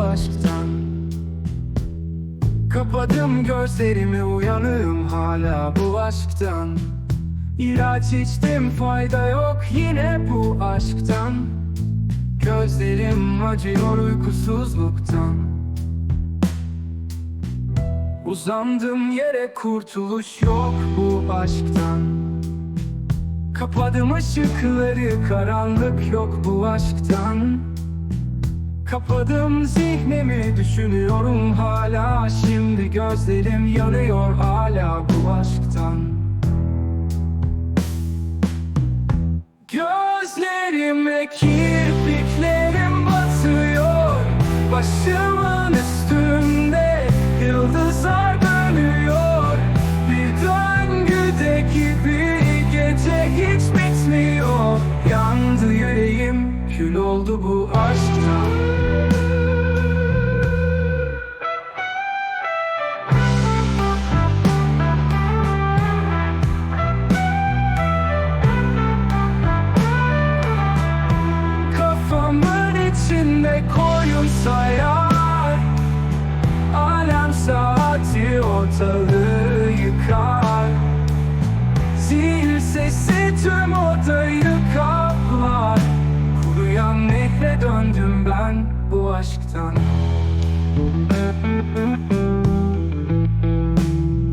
aşktan. Kapadım gözlerimi uyanığım hala bu aşktan. İlaç içtim fayda yok yine bu aşktan. Gözlerim acıyor uykusuzluktan. Uzandım yere kurtuluş yok bu aşktan. Kapadım ışıkları karanlık yok bu aşktan Kapadım zihnimi düşünüyorum hala. Şimdi gözlerim yanıyor hala bu aşktan. Gözlerime kirpiklerim batıyor. Başımın üstünde yıldızlar dönüyor. Bir döngüde gibi gece hiç bitmiyor. Yandı yüreğim kül oldu bu aşktan sesi tüm odayı kaplar. Kuruyan nehre döndüm ben bu aşktan.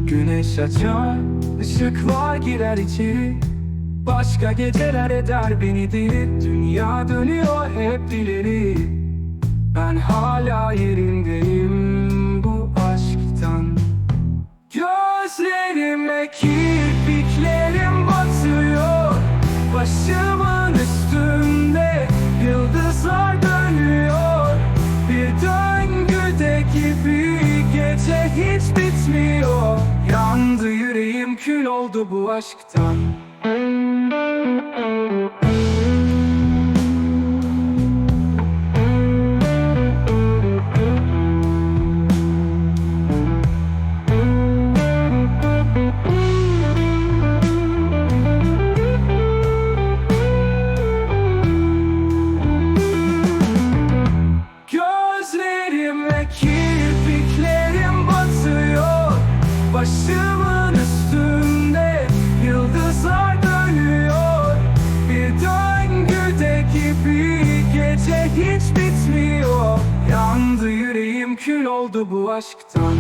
Güneş açar, ışıklar girer içeri Başka geceler eder beni deli. Dünya dönüyor hep ileri. Ben hala yerindeyim bu aşktan. Gözlerime kirpiklerim Başımın üstünde yıldızlar dönüyor. Bir döngüde gibi gece hiç bitmiyor. Yandı yüreğim kül oldu bu aşktan Başımın üstünde yıldızlar dönüyor. Bir döngüde gibi gece hiç bitmiyor. Yandı yüreğim kül oldu bu aşktan